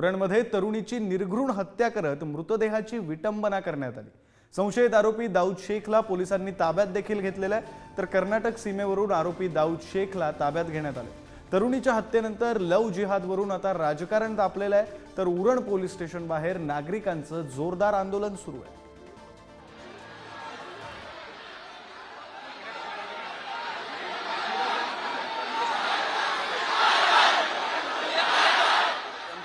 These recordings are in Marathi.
उरणमध्ये तरुणीची निर्घृण हत्या करत मृतदेहाची विटंबना करण्यात आली. संशयित आरोपी दाऊद शेखला पोलिसांनी ताब्यात देखील घेतलेला आहे. तर कर्नाटक सीमेवरून आरोपी दाऊद शेखला ताब्यात घेण्यात आले. तरुणीच्या हत्येनंतर लव जिहादवरून आता राजकारण तापलेलं आहे. तर उरण पोलीस स्टेशन बाहेर नागरिकांचं जोरदार आंदोलन सुरू आहे.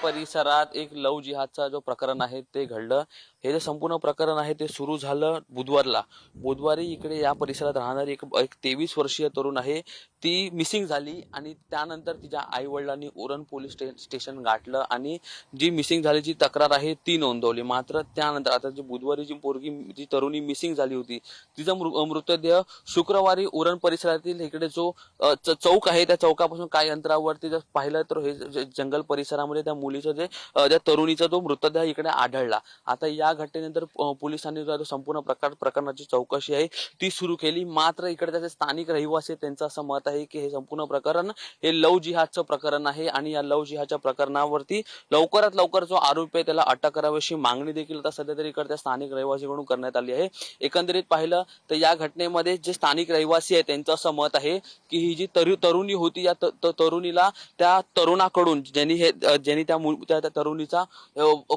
परिसरात एक लव जिहादचा जो प्रकरण आहे ते घडलं. हे जे संपूर्ण प्रकरण आहे ते सुरू झालं बुधवारला. बुधवारी इकडे या परिसरात राहणारी एक एक तेवीस वर्षीय तरुण आहे. ती मिसिंग झाली आणि त्यानंतर तिच्या आई वडिलांनी उरण पोलीस स्टे स्टेशन गाठलं आणि जी मिसिंग झाल्याची तक्रार आहे ती नोंदवली. मात्र त्यानंतर आता जी बुधवारी जी पोरगी जी तरुणी मिसिंग झाली होती तिचा मृ- मृतदेह शुक्रवारी उरण परिसरातील इकडे जो चौक आहे त्या चौकापासून काही अंतरावरती जर पाहिलं तर हे जंगल परिसरामध्ये त्या मुली मुलीचा जे त्या तरुणीचा जो मृतदेह इकडे आढळला. आता या घटनेनंतर पोलिसांनी जो संपूर्ण प्रकार प्रकरणाची चौकशी आहे ती सुरू केली. मात्र इकडे त्याचे स्थानिक रहिवासी त्यांचं असं मत आहे की हे संपूर्ण प्रकरण हे लव जिहादचं प्रकरण आहे आणि या लव जिहादच्या प्रकरणावरती लवकरात लवकर जो आरोपी आहे त्याला अटक करावी अशी मागणी देखील आता सध्या तरी इकडच्या स्थानिक रहिवासीकडून करण्यात आली आहे. एकंदरीत पाहिलं तर या घटनेमध्ये जे स्थानिक रहिवासी आहे त्यांचं असं मत आहे की ही जी तरुणी होती या तरुणीला त्या तरुणाकडून ज्यांनी हे ज्यांनी त्या त्या त्या तरुणीचा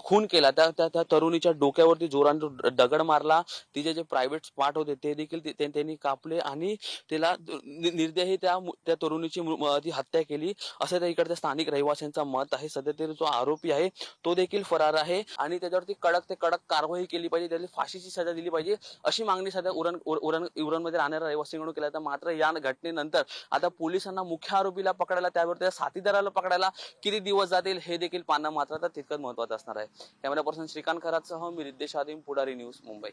खून केला. त्या त्या त्या तरुणीच्या डोक्यावरती जोराने दगड मारला. तिचे जे प्रायव्हेट स्पाट होते ते देखील ते- त्यांनी कापले आणि तिला नि- निर्दयी त्या त्या तरुणीची ती हत्या केली. असं त्या इकडच्या स्थानिक रहिवाशांचा मत आहे. सध्या तरी जो आरोपी आहे तो देखील फरार आहे आणि त्याच्यावरती कडक ते कडक कारवाई केली पाहिजे. त्याला फाशीची सजा दिली पाहिजे. अशी मागणी सध्या उरण उरण उरणमध्ये राहणाऱ्या रहिवासींकडून केल्या तर मात्र या घटनेनंतर आता पोलिसांना मुख्य आरोपीला पकडायला त्यावर त्या साथीदाराला पकडायला किती दिवस जातील हे देखील देखील पानं मात्र तर तितकंच महत्वाचं असणार आहे. कॅमेरा पर्सन श्रीकांत खरातसह मी रिद्धेश आदिम पुढारी न्यूज मुंबई.